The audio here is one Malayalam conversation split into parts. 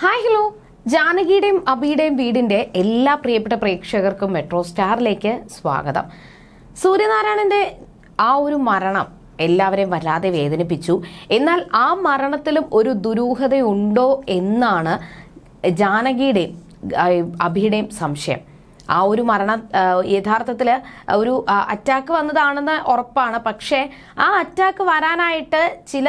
ഹായ് ഹലോ ജാനകിയുടെയും അബിയുടെയും വീടിന്റെ എല്ലാ പ്രിയപ്പെട്ട പ്രേക്ഷകർക്കും മെട്രോ സ്റ്റാറിലേക്ക് സ്വാഗതം. സൂര്യനാരായണന്റെ ആ ഒരു മരണം എല്ലാവരെയും വല്ലാതെ വേദനിപ്പിച്ചു. എന്നാൽ ആ മരണത്തിലും ഒരു ദുരൂഹതയുണ്ടോ എന്നാണ് ജാനകിയുടെയും അഭിയുടെയും സംശയം. ആ ഒരു മരണ യഥാർത്ഥത്തിൽ ഒരു അറ്റാക്ക് വന്നതാണെന്ന് ഉറപ്പാണ്. പക്ഷേ ആ അറ്റാക്ക് വരാനായിട്ട് ചില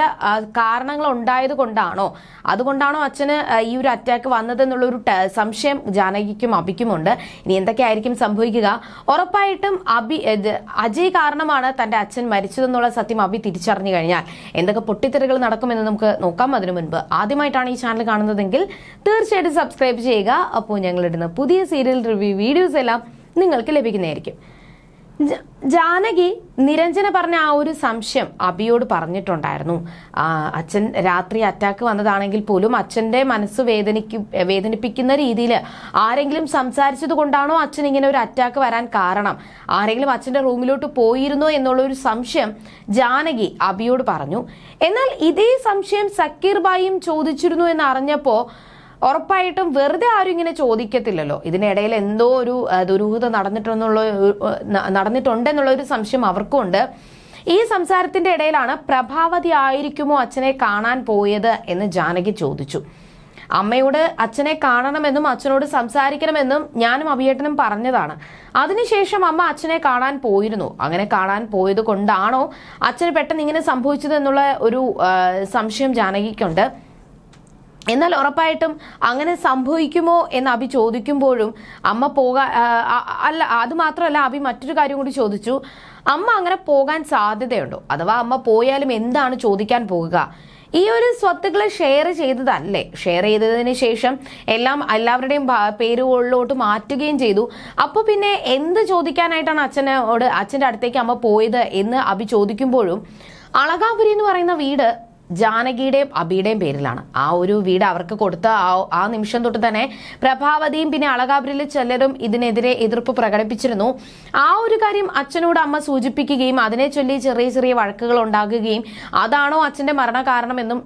കാരണങ്ങൾ ഉണ്ടായത് കൊണ്ടാണോ? അതുകൊണ്ടാണോ അച്ഛന് ഈ ഒരു അറ്റാക്ക് വന്നതെന്നുള്ളൊരു ഒരു സംശയം ജാനകിക്കും അബിക്കുമുണ്ട്. ഇനി എന്തൊക്കെയായിരിക്കും സംഭവിക്കുക? ഉറപ്പായിട്ടും ഇത് അജയ് കാരണമാണ് തന്റെ അച്ഛൻ മരിച്ചതെന്നുള്ള സത്യം അബി തിരിച്ചറിഞ്ഞു കഴിഞ്ഞാൽ. എന്തൊക്കെ പൊട്ടിത്തെറികൾ നടക്കുമെന്ന് നമുക്ക് നോക്കാം അതിനു മുൻപ്. ആദ്യമായിട്ടാണ് ഈ ചാനൽ കാണുന്നതെങ്കിൽ തീർച്ചയായിട്ടും സബ്സ്ക്രൈബ് ചെയ്യുക. അപ്പോൾ ഞങ്ങളിടുന്ന പുതിയ സീരിയൽ റിവ്യൂ വീഡിയോസ് എല്ലാം നിങ്ങൾക്ക് ലഭിക്കുന്നതായിരിക്കും. ജാനകി നിരഞ്ജന പറഞ്ഞ ആ ഒരു സംശയം അബിയോട് പറഞ്ഞിട്ടുണ്ടായിരുന്നു. അച്ഛൻ രാത്രി അറ്റാക്ക് വന്നതാണെങ്കിൽ പോലും അച്ഛന്റെ മനസ്സ് വേദനിക്കും വേദനിപ്പിക്കുന്ന രീതിയിൽ ആരെങ്കിലും സംസാരിച്ചത് കൊണ്ടാണോ അച്ഛൻ ഇങ്ങനെ ഒരു അറ്റാക്ക് വരാൻ കാരണം? ആരെങ്കിലും അച്ഛന്റെ റൂമിലോട്ട് പോയിരുന്നോ എന്നുള്ള ഒരു സംശയം ജാനകി അബിയോട് പറഞ്ഞു. എന്നാൽ ഇതേ സംശയം സക്കീർ ബായിയും ചോദിച്ചിരുന്നു എന്ന് അറിഞ്ഞപ്പോ ഉറപ്പായിട്ടും വെറുതെ ആരും ഇങ്ങനെ ചോദിക്കത്തില്ലല്ലോ. ഇതിനിടയിൽ എന്തോ ഒരു ദുരൂഹത നടന്നിട്ടുള്ള നടന്നിട്ടുണ്ടെന്നുള്ള ഒരു സംശയം അവർക്കും ഉണ്ട് ഈ സംസാരത്തിന്റെ ഇടയിലാണ് പ്രഭാവതി ആയിരിക്കുമോ അച്ഛനെ കാണാൻ പോയത് എന്ന് ജാനകി ചോദിച്ചു. അമ്മയോട് അച്ഛനെ കാണണമെന്നും അച്ഛനോട് സംസാരിക്കണമെന്നും ഞാനും അഭിയേട്ടനും പറഞ്ഞതാണ്. അതിനുശേഷം അമ്മ അച്ഛനെ കാണാൻ പോയിരുന്നു. അങ്ങനെ കാണാൻ പോയത് കൊണ്ടാണോ അച്ഛന് പെട്ടെന്ന് ഇങ്ങനെ സംഭവിച്ചത് എന്നുള്ള ഒരു സംശയം ജാനകിക്കുണ്ട്. എന്നാൽ ഉറപ്പായിട്ടും അങ്ങനെ സംഭവിക്കുമോ എന്ന് അഭി ചോദിക്കുമ്പോഴും അമ്മ പോകാ ആ, ആ, അല്ല അത് മാത്രമല്ല അഭി മറ്റൊരു കാര്യം കൂടി ചോദിച്ചു. അമ്മ അങ്ങനെ പോകാൻ സാധ്യതയുണ്ടോ? അഥവാ അമ്മ പോയാലും എന്താണ് ചോദിക്കാൻ പോകുക? ഈ ഒരു സ്വത്തുക്കൾ ഷെയർ ചെയ്തതല്ലേ? ഷെയർ ചെയ്തതിന് ശേഷം എല്ലാം എല്ലാവരുടെയും പേരുകളിലോട്ട് മാറ്റുകയും ചെയ്തു. അപ്പോൾ പിന്നെ എന്ത് ചോദിക്കാനായിട്ടാണ് അച്ഛനോട് അച്ഛന്റെ അടുത്തേക്ക് അമ്മ പോയത് എന്ന് അഭി ചോദിക്കുമ്പോഴും അളകാപുരി എന്ന് പറയുന്ന വീട് ജാനകിയുടെയും അബിയുടെയും പേരിലാണ്. ആ ഒരു വീട് അവർക്ക് കൊടുത്ത ആ ആ നിമിഷം തൊട്ട് തന്നെ പ്രഭാവതിയും പിന്നെ അളകാപുരിലെ ചിലരും ഇതിനെതിരെ എതിർപ്പ് പ്രകടിപ്പിച്ചിരുന്നു. ആ ഒരു കാര്യം അച്ഛനോട് അമ്മ സൂചിപ്പിക്കുകയും അതിനെ ചൊല്ലി ചെറിയ ചെറിയ വഴക്കുകൾ ഉണ്ടാകുകയും അതാണോ അച്ഛന്റെ മരണ കാരണമെന്നും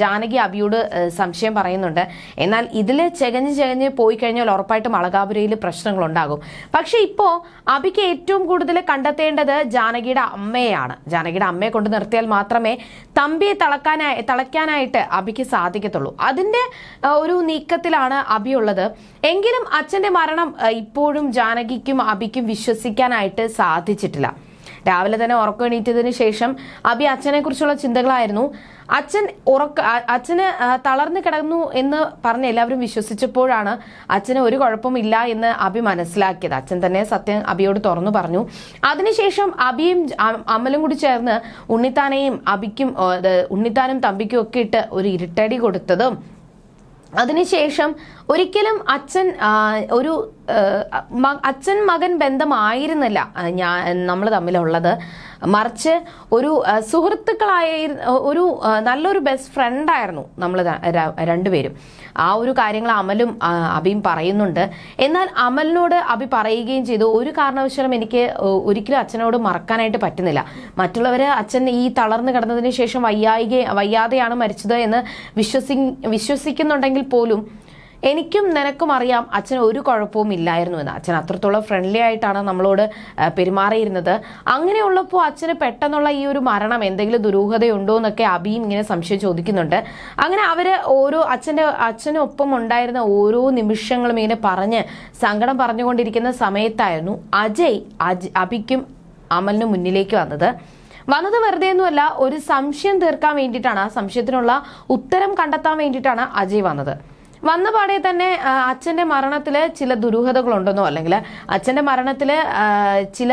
ജാനകി അബിയോട് സംശയം പറയുന്നുണ്ട്. എന്നാൽ ഇതിൽ ചെകഞ്ഞ് ചെകഞ്ഞ് പോയി കഴിഞ്ഞാൽ ഉറപ്പായിട്ടും അളകാപുരയിൽ പ്രശ്നങ്ങൾ ഉണ്ടാകും. പക്ഷെ ഇപ്പോ അബിക്ക് ഏറ്റവും കൂടുതൽ കണ്ടെത്തേണ്ടത് ജാനകിയുടെ അമ്മയെയാണ്. ജാനകിയുടെ അമ്മയെ കൊണ്ട് നിർത്തിയാൽ മാത്രമേ തമ്പിയെ തളക്കാനായി തളയ്ക്കാനായിട്ട് അബിക്ക് സാധിക്കത്തുള്ളൂ. അതിന്റെ ഒരു നീക്കത്തിലാണ് അബി ഉള്ളത്. എങ്കിലും അച്ഛന്റെ മരണം ഇപ്പോഴും ജാനകിക്കും അബിക്കും വിശ്വസിക്കാനായിട്ട് സാധിച്ചിട്ടില്ല. രാവിലെ തന്നെ ഉറക്കം എണീറ്റതിന് ശേഷം അബി അച്ഛനെ കുറിച്ചുള്ള ചിന്തകളായിരുന്നു. അച്ഛൻ ഉറക്ക അച്ഛന് തളർന്നു കിടന്നു എന്ന് പറഞ്ഞ് എല്ലാവരും വിശ്വസിച്ചപ്പോഴാണ് അച്ഛന് ഒരു കുഴപ്പമില്ല എന്ന് അബി മനസ്സിലാക്കിയത്. അച്ഛൻ തന്നെ സത്യം അബിയോട് തുറന്നു പറഞ്ഞു. അതിനുശേഷം അബിയും അമ്മലും കൂടി ചേർന്ന് ഉണ്ണിത്താനെയും അബിക്കും ഉണ്ണിത്താനും തമ്പിക്കും ഒക്കെ ഇട്ട് ഒരു ഇരുട്ടടി കൊടുത്തതും. അതിനുശേഷം ഒരിക്കലും അച്ഛൻ ഒരു അച്ഛൻ മകൻ ബന്ധമായിരുന്നില്ല. ഞാൻ നമ്മൾ തമ്മിലുള്ളത്. മറിച്ച് ഒരു സുഹൃത്തുക്കളായ ഒരു നല്ലൊരു ബെസ്റ്റ് ഫ്രണ്ടായിരുന്നു നമ്മൾ രണ്ടുപേരും. ആ ഒരു കാര്യങ്ങൾ അമലും അബിയും പറയുന്നുണ്ട്. എന്നാൽ അമലിനോട് അബി പറയുകയും ചെയ്തു. ഒരു കാരണവശാലും എനിക്ക് ഒരിക്കലും അച്ഛനോട് മറക്കാനായിട്ട് പറ്റുന്നില്ല. മറ്റുള്ളവർ അച്ഛൻ ഈ തളർന്നു കിടന്നതിന് ശേഷം വയ്യായിക വയ്യാതെയാണ് മരിച്ചത് എന്ന് വിശ്വസി വിശ്വസിക്കുന്നുണ്ടെങ്കിൽ പോലും എനിക്കും നിനക്കും അറിയാം. അച്ഛൻ ഒരു കുഴപ്പവും ഇല്ലായിരുന്നു എന്ന്. അച്ഛൻ അത്രത്തോളം ഫ്രണ്ട്ലി ആയിട്ടാണ് നമ്മളോട് പെരുമാറിയിരുന്നത്. അങ്ങനെയുള്ളപ്പോൾ അച്ഛന് പെട്ടെന്നുള്ള ഈ ഒരു മരണം എന്തെങ്കിലും ദുരൂഹതയുണ്ടോ എന്നൊക്കെ അബിയും ഇങ്ങനെ സംശയം ചോദിക്കുന്നുണ്ട്. അങ്ങനെ അവർ ഓരോ അച്ഛന്റെ അച്ഛനൊപ്പം ഉണ്ടായിരുന്ന ഓരോ നിമിഷങ്ങളും ഇങ്ങനെ പറഞ്ഞ് സങ്കടം പറഞ്ഞുകൊണ്ടിരിക്കുന്ന സമയത്തായിരുന്നു അജയ് അജ് അബിക്കും അമലിനും മുന്നിലേക്ക് വന്നത്. വന്നത് വെറുതെ ഒന്നുമല്ല ഒരു സംശയം തീർക്കാൻ വേണ്ടിയിട്ടാണ്. ആ സംശയത്തിനുള്ള ഉത്തരം കണ്ടെത്താൻ വേണ്ടിയിട്ടാണ് അജയ് വന്നത്. വന്ന പാടെ തന്നെ അച്ഛന്റെ മരണത്തിൽ ചില ദുരൂഹതകളുണ്ടെന്നോ അല്ലെങ്കിൽ അച്ഛന്റെ മരണത്തിൽ ചില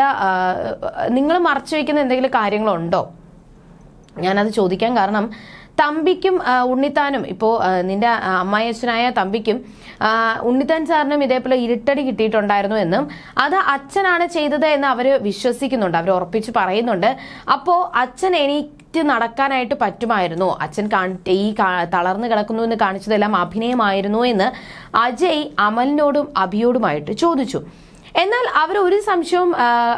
നിങ്ങൾ മറച്ചു വയ്ക്കുന്ന എന്തെങ്കിലും കാര്യങ്ങളുണ്ടോ? ഞാനത് ചോദിക്കാൻ കാരണം തമ്പിക്കും ഉണ്ണിത്താനും ഇപ്പോൾ നിന്റെ അമ്മായി അച്ഛനായ തമ്പിക്കും ഉണ്ണിത്താൻ സാറിനും ഇതേപോലെ ഇരുട്ടടി കിട്ടിയിട്ടുണ്ടായിരുന്നു എന്നും അത് അച്ഛനാണ് ചെയ്തത് എന്ന് അവർ വിശ്വസിക്കുന്നുണ്ട് അവർ ഉറപ്പിച്ച് പറയുന്നുണ്ട്. അപ്പോൾ അച്ഛൻ എണീറ്റ് നടക്കാനായിട്ട് പറ്റുമായിരുന്നു. അച്ഛൻ ഈ തളർന്നു കിടക്കുന്നു എന്ന് കാണിച്ചതെല്ലാം അഭിനയമായിരുന്നു എന്ന് അജയ് അമലിനോടും അഭിയോടുമായിട്ട് ചോദിച്ചു. എന്നാൽ അവർ ഒരു സംശയവും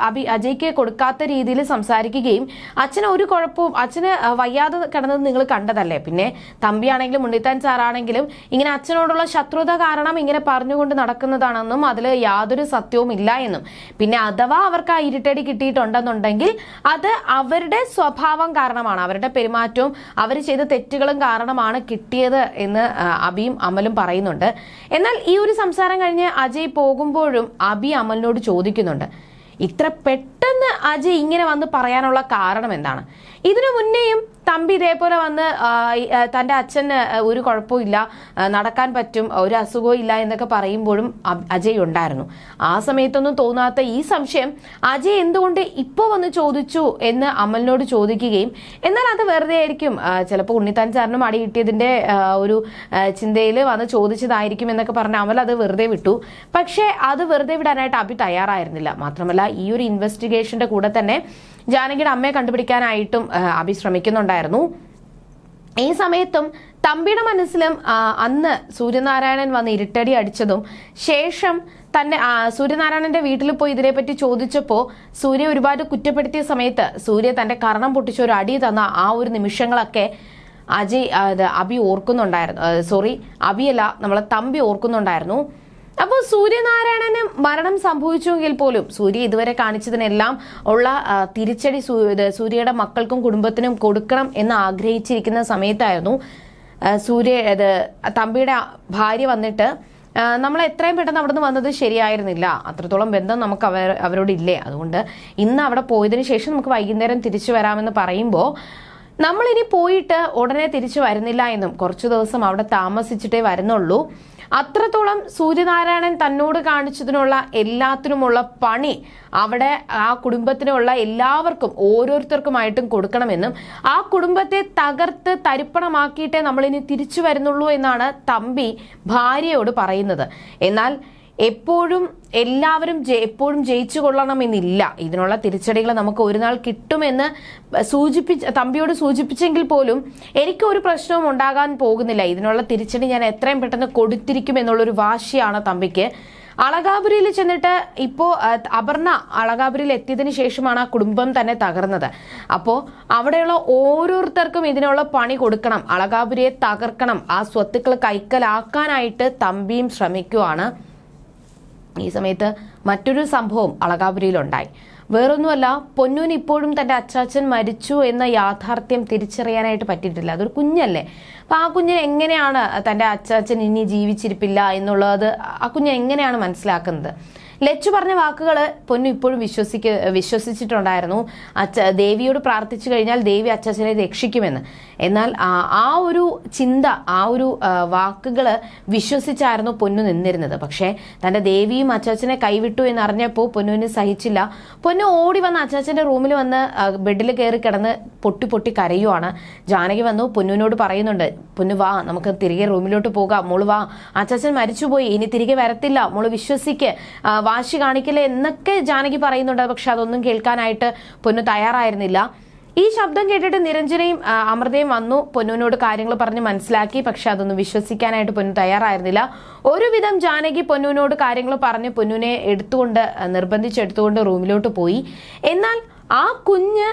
അഭി അജയ്ക്ക് കൊടുക്കാത്ത രീതിയിൽ സംസാരിക്കുകയും അച്ഛന് ഒരു കുഴപ്പവും അച്ഛന് വയ്യാതെ കിടന്നത് നിങ്ങൾ കണ്ടതല്ലേ? പിന്നെ തമ്പിയാണെങ്കിലും ഉണ്ണിത്താൻ സാറാണെങ്കിലും ഇങ്ങനെ അച്ഛനോടുള്ള ശത്രുത കാരണം ഇങ്ങനെ പറഞ്ഞുകൊണ്ട് നടക്കുന്നതാണെന്നും അതിൽ യാതൊരു സത്യവും ഇല്ല എന്നും. പിന്നെ അഥവാ അവർക്ക് ആ ഇരുട്ടടി കിട്ടിയിട്ടുണ്ടെന്നുണ്ടെങ്കിൽ അത് അവരുടെ സ്വഭാവം കാരണമാണ് അവരുടെ പെരുമാറ്റവും അവർ ചെയ്ത തെറ്റുകളും കാരണമാണ് കിട്ടിയത് എന്ന് അബിയും അമലും പറയുന്നുണ്ട്. എന്നാൽ ഈ ഒരു സംസാരം കഴിഞ്ഞ് അജയ് പോകുമ്പോഴും അബി അമലിനോട് ചോദിക്കുന്നുണ്ട്. ഇത്ര പെട്ടെന്ന് അജയ് ഇങ്ങനെ വന്ന് പറയാനുള്ള കാരണം എന്താണ്? ഇതിനു മുന്നേയും തമ്പി ഇതേപോലെ വന്ന് തന്റെ അച്ഛന് ഒരു കുഴപ്പമില്ല നടക്കാൻ പറ്റും ഒരു അസുഖവും ഇല്ല എന്നൊക്കെ പറയുമ്പോഴും അജയ് ഉണ്ടായിരുന്നു. ആ സമയത്തൊന്നും തോന്നാത്ത ഈ സംശയം അജയ് എന്തുകൊണ്ട് ഇപ്പോൾ വന്ന് ചോദിച്ചു എന്ന് അമലിനോട് ചോദിക്കുകയും എന്നാൽ അത് വെറുതെ ആയിരിക്കും. ചിലപ്പോൾ ഉണ്ണിത്താൻ സാറിനും അടി കിട്ടിയതിന്റെ ആ, ഒരു ചിന്തയിൽ വന്ന് ചോദിച്ചതായിരിക്കും എന്നൊക്കെ പറഞ്ഞ അമൽ അത് വെറുതെ വിട്ടു. പക്ഷേ അത് വെറുതെ വിടാനായിട്ട് അഭി തയ്യാറായിരുന്നില്ല. മാത്രമല്ല ഈ ഒരു ഇൻവെസ്റ്റിഗേഷന്റെ കൂടെ തന്നെ ജാനകിയുടെ അമ്മയെ കണ്ടുപിടിക്കാനായിട്ടും അഭി ശ്രമിക്കുന്നുണ്ടായിരുന്നു. ഈ സമയത്തും തമ്പിയുടെ മനസ്സിലും അന്ന് സൂര്യനാരായണൻ വന്ന് ഇരുട്ടടി അടിച്ചതും ശേഷം തന്നെ സൂര്യനാരായണന്റെ വീട്ടിൽ പോയി ഇതിനെപ്പറ്റി ചോദിച്ചപ്പോൾ സൂര്യ ഒരുപാട് കുറ്റപ്പെടുത്തിയ സമയത്ത് സൂര്യ തന്റെ കർണം പൊട്ടിച്ച ഒരു അടി തന്ന ആ ഒരു നിമിഷങ്ങളൊക്കെ അജയ് അഭി ഓർക്കുന്നുണ്ടായിരുന്നു. സോറി അഭിയല്ല നമ്മളെ തമ്പി ഓർക്കുന്നുണ്ടായിരുന്നു. അപ്പോൾ സൂര്യനാരായണന് മരണം സംഭവിച്ചുവെങ്കിൽ പോലും സൂര്യ ഇതുവരെ കാണിച്ചതിനെല്ലാം ഉള്ള തിരിച്ചടി സൂര്യയുടെ മക്കൾക്കും കുടുംബത്തിനും കൊടുക്കണം എന്ന് ആഗ്രഹിച്ചിരിക്കുന്ന സമയത്തായിരുന്നു സൂര്യ ഇത് തമ്പിയുടെ ഭാര്യ വന്നിട്ട് നമ്മൾ എത്രയും പെട്ടെന്ന് അവിടുന്ന് വന്നത് ശരിയായിരുന്നില്ല. അത്രത്തോളം ബന്ധം നമുക്ക് അവർ അവരോട് ഇല്ലേ അതുകൊണ്ട് ഇന്ന് അവിടെ പോയതിനു ശേഷം നമുക്ക് വൈകുന്നേരം തിരിച്ചു വരാമെന്ന് പറയുമ്പോൾ നമ്മളിനി പോയിട്ട് ഉടനെ തിരിച്ചു വരുന്നില്ല എന്നും കുറച്ചു ദിവസം അവിടെ താമസിച്ചിട്ടേ വരുന്നുള്ളൂ. അത്രത്തോളം സൂര്യനാരായണൻ തന്നോട് കാണിച്ചതിനുള്ള എല്ലാത്തിനുമുള്ള പണി അവിടെ ആ കുടുംബത്തിനുള്ള എല്ലാവർക്കും ഓരോരുത്തർക്കുമായിട്ടും കൊടുക്കണമെന്നും ആ കുടുംബത്തെ തകർത്ത് തരിപ്പണമാക്കിയിട്ടേ നമ്മളിനി തിരിച്ചു വരുന്നുള്ളൂ എന്നാണ് തമ്പി ഭാര്യയോട് പറയുന്നത്. എന്നാൽ എപ്പോഴും എല്ലാവരും എപ്പോഴും ജയിച്ചു കൊള്ളണമെന്നില്ല ഇതിനുള്ള തിരിച്ചടികൾ നമുക്ക് ഒരു നാൾ കിട്ടുമെന്ന് സൂചിപ്പിച്ച് തമ്പിയോട് സൂചിപ്പിച്ചെങ്കിൽ പോലും എനിക്ക് ഒരു പ്രശ്നവും ഉണ്ടാകാൻ പോകുന്നില്ല. ഇതിനുള്ള തിരിച്ചടി ഞാൻ എത്രയും പെട്ടെന്ന് കൊടുത്തിരിക്കും എന്നുള്ളൊരു വാശിയാണ് തമ്പിക്ക്. അളകാപുരിയിൽ ചെന്നിട്ട് ഇപ്പോൾ അപർണ അളകാപുരിയിൽ എത്തിയതിനു ശേഷമാണ് ആ കുടുംബം തന്നെ തകർന്നത്. അപ്പോൾ അവിടെയുള്ള ഓരോരുത്തർക്കും ഇതിനുള്ള പണി കൊടുക്കണം. അളകാപുരിയെ തകർക്കണം. ആ സ്വത്തുക്കൾ കൈക്കലാക്കാനായിട്ട് തമ്പിയും ശ്രമിക്കുവാണ്. ഈ സമയത്ത് മറ്റൊരു സംഭവം അളകാപുരിയിലുണ്ടായി. വേറൊന്നുമല്ല പൊന്നൂൻ ഇപ്പോഴും തന്റെ അച്ചാച്ചൻ മരിച്ചു എന്ന യാഥാർത്ഥ്യം തിരിച്ചറിയാനായിട്ട് പറ്റിയിട്ടില്ല. അതൊരു കുഞ്ഞല്ലേ? അപ്പം ആ കുഞ്ഞിന് എങ്ങനെയാണ് തന്റെ അച്ചാച്ചൻ ഇനി ജീവിച്ചിരിപ്പില്ല എന്നുള്ളത് ആ കുഞ്ഞ് എങ്ങനെയാണ് മനസ്സിലാക്കുന്നത്? ലച്ചു പറഞ്ഞ വാക്കുകൾ പൊന്നു ഇപ്പോഴും വിശ്വസിക്ക വിശ്വസിച്ചിട്ടുണ്ടായിരുന്നു. അച്ഛ ദേവിയോട് പ്രാർത്ഥിച്ചു കഴിഞ്ഞാൽ ദേവി അച്ചനെ രക്ഷിക്കുമെന്ന്. എന്നാൽ ആ- ഒരു ചിന്ത ആ ഒരു വാക്കുകൾ വിശ്വസിച്ചായിരുന്നു പൊന്നു നിന്നിരുന്നത്. പക്ഷേ തന്റെ ദേവിയും അച്ചാച്ചനെ കൈവിട്ടു എന്ന് അറിഞ്ഞപ്പോൾ പൊന്നുവിന് സഹിച്ചില്ല. പൊന്നു ഓടി വന്ന് അച്ചാച്ചന്റെ റൂമിൽ വന്ന് ബെഡിൽ കയറി കിടന്ന് പൊട്ടി പൊട്ടി കരയുവാണ്. ജാനകി വന്നു പൊന്നുവിനോട് പറയുന്നുണ്ട് പൊന്നു വാ നമുക്ക് തിരികെ റൂമിലോട്ട് പോകാം. മോൾ വാ. അച്ചാച്ചൻ മരിച്ചുപോയി. ഇനി തിരികെ വരത്തില്ല. മോൾ വിശ്വസിക്ക്. വാശി കാണിക്കില്ല എന്നൊക്കെ ജാനകി പറയുന്നുണ്ട്. പക്ഷെ അതൊന്നും കേൾക്കാനായിട്ട് പൊന്നു തയ്യാറായിരുന്നില്ല. ഈ ശബ്ദം കേട്ടിട്ട് നിരഞ്ജനയും അമൃതയും വന്നു. പൊന്നുവിനോട് കാര്യങ്ങൾ പറഞ്ഞ് മനസ്സിലാക്കി. പക്ഷെ അതൊന്നും വിശ്വസിക്കാനായിട്ട് പൊന്നു തയ്യാറായിരുന്നില്ല. ഒരുവിധം ജാനകി പൊന്നുവിനോട് കാര്യങ്ങൾ പറഞ്ഞ് പൊന്നുവിനെ എടുത്തുകൊണ്ട് നിർബന്ധിച്ചെടുത്തുകൊണ്ട് റൂമിലോട്ട് പോയി. എന്നാൽ ആ കുഞ്ഞ്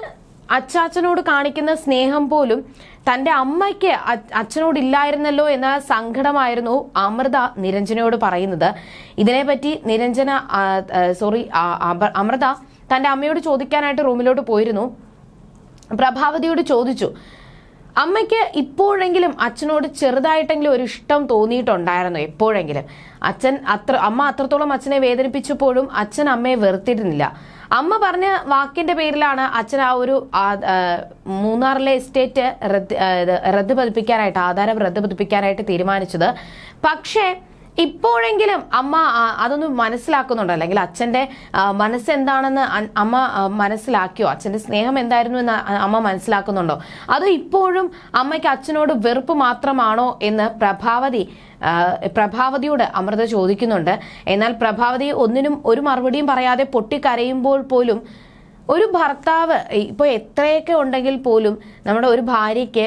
അച്ചാച്ചനോട് കാണിക്കുന്ന സ്നേഹം പോലും തന്റെ അമ്മയ്ക്ക് അച്ഛനോട് അച്ഛനോടില്ലായിരുന്നല്ലോ എന്ന സങ്കടമായിരുന്നു അമൃത നിരഞ്ജനയോട് പറയുന്നത്. ഇതിനെപ്പറ്റി നിരഞ്ജന സോറി അമൃത തന്റെ അമ്മയോട് ചോദിക്കാനായിട്ട് റൂമിലോട്ട് പോയിരുന്നു. പ്രഭാവതിയോട് ചോദിച്ചു അമ്മയ്ക്ക് ഇപ്പോഴെങ്കിലും അച്ഛനോട് ചെറുതായിട്ടെങ്കിലും ഒരു ഇഷ്ടം തോന്നിയിട്ടുണ്ടായിരുന്നു എപ്പോഴെങ്കിലും? അച്ഛൻ അത്ര അമ്മ അത്രത്തോളം അച്ഛനെ വേദനിപ്പിച്ചപ്പോഴും അച്ഛൻ അമ്മയെ വെറുത്തിരുന്നില്ല. അമ്മ പറഞ്ഞ വാക്കിന്റെ പേരിലാണ് അച്ഛൻ ആ ഒരു മൂന്നാറിലെ എസ്റ്റേറ്റ് റദ്ദ് റദ്ദ് പതിപ്പിക്കാനായിട്ട് ആധാരം റദ്ദ് പതിപ്പിക്കാനായിട്ട് തീരുമാനിച്ചത്. പക്ഷേ ഇപ്പോഴെങ്കിലും അമ്മ അതൊന്നും മനസ്സിലാക്കുന്നുണ്ടോ? അല്ലെങ്കിൽ അച്ഛന്റെ മനസ്സ് എന്താണെന്ന് അമ്മ മനസ്സിലാക്കിയോ? അച്ഛന്റെ സ്നേഹം എന്തായിരുന്നു എന്ന് അമ്മ മനസ്സിലാക്കുന്നുണ്ടോ? അതോ ഇപ്പോഴും അമ്മയ്ക്ക് അച്ഛനോട് വെറുപ്പ് മാത്രമാണോ എന്ന് പ്രഭാവതി പ്രഭാവതിയോട് അമൃത ചോദിക്കുന്നുണ്ട്. എന്നാൽ പ്രഭാവതി ഒന്നിനും ഒരു മറുപടിയും പറയാതെ പൊട്ടിക്കരയുമ്പോൾ പോലും ഒരു ഭർത്താവ് ഇപ്പോൾ എത്രയൊക്കെ ഉണ്ടെങ്കിൽ പോലും നമ്മുടെ ഒരു ഭാര്യയ്ക്ക്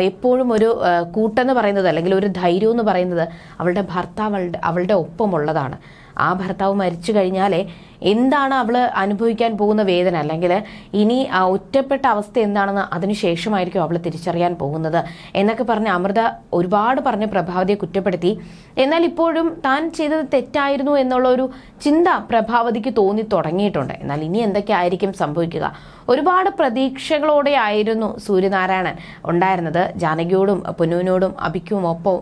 എപ്പോഴും ഒരു കൂട്ടെന്ന് പറയുന്നത് അല്ലെങ്കിൽ ഒരു ധൈര്യം എന്ന് പറയുന്നത് അവളുടെ ഭർത്താവ് അവളുടെ ഒപ്പമുള്ളതാണ്. ആ ഭർത്താവ് മരിച്ചു കഴിഞ്ഞാലേ എന്താണ് അവൾ അനുഭവിക്കാൻ പോകുന്ന വേദന? അല്ലെങ്കിൽ ഇനി ഒറ്റപ്പെട്ട അവസ്ഥ എന്താണെന്ന് അതിനുശേഷമായിരിക്കും അവൾ തിരിച്ചറിയാൻ പോകുന്നത്. എന്നൊക്കെ പറഞ്ഞ് അമൃത ഒരുപാട് പറഞ്ഞ് പ്രഭാവതിയെ കുറ്റപ്പെടുത്തി. എന്നാൽ ഇപ്പോഴും താൻ ചെയ്തത് തെറ്റായിരുന്നു എന്നുള്ള ഒരു ചിന്ത പ്രഭാവതിക്ക് തോന്നി തുടങ്ങിയിട്ടുണ്ട്. എന്നാൽ ഇനി എന്തൊക്കെ ആയിരിക്കും സംഭവിക്കുക? ഒരുപാട് പ്രതീക്ഷകളോടെ ആയിരുന്നു സൂര്യനാരായണൻ ഉണ്ടായിരുന്നത്. ജാനകിയോടും പൊന്നുവിനോടും അഭിക്കും ഒപ്പം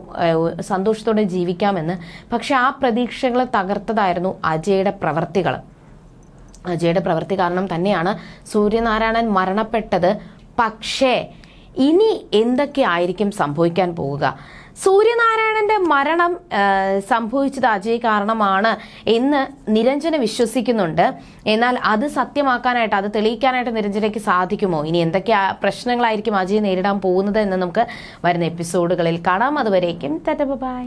സന്തോഷത്തോടെ ജീവിക്കാമെന്ന്. പക്ഷെ ആ പ്രതീക്ഷകളെ തകർത്തതായിരുന്നു അജയുടെ പ്രവർത്തികൾ അജയുടെ പ്രവൃത്തി കാരണം തന്നെയാണ് സൂര്യനാരായണൻ മരണപ്പെട്ടത്. പക്ഷേ ഇനി എന്തൊക്കെ ആയിരിക്കും സംഭവിക്കാൻ പോവുക? സൂര്യനാരായണന്റെ മരണം സംഭവിച്ചത് അജയ് കാരണമാണ് എന്ന് നിരഞ്ജന വിശ്വസിക്കുന്നുണ്ട്. എന്നാൽ അത് സത്യമാക്കാനായിട്ട് അത് തെളിയിക്കാനായിട്ട് നിരഞ്ജനയ്ക്ക് സാധിക്കുമോ? ഇനി എന്തൊക്കെ പ്രശ്നങ്ങളായിരിക്കും അജയ് നേരിടാൻ പോകുന്നത് എന്ന് നമുക്ക് വരുന്ന എപ്പിസോഡുകളിൽ കാണാം. അതുവരേക്കും ബൈ.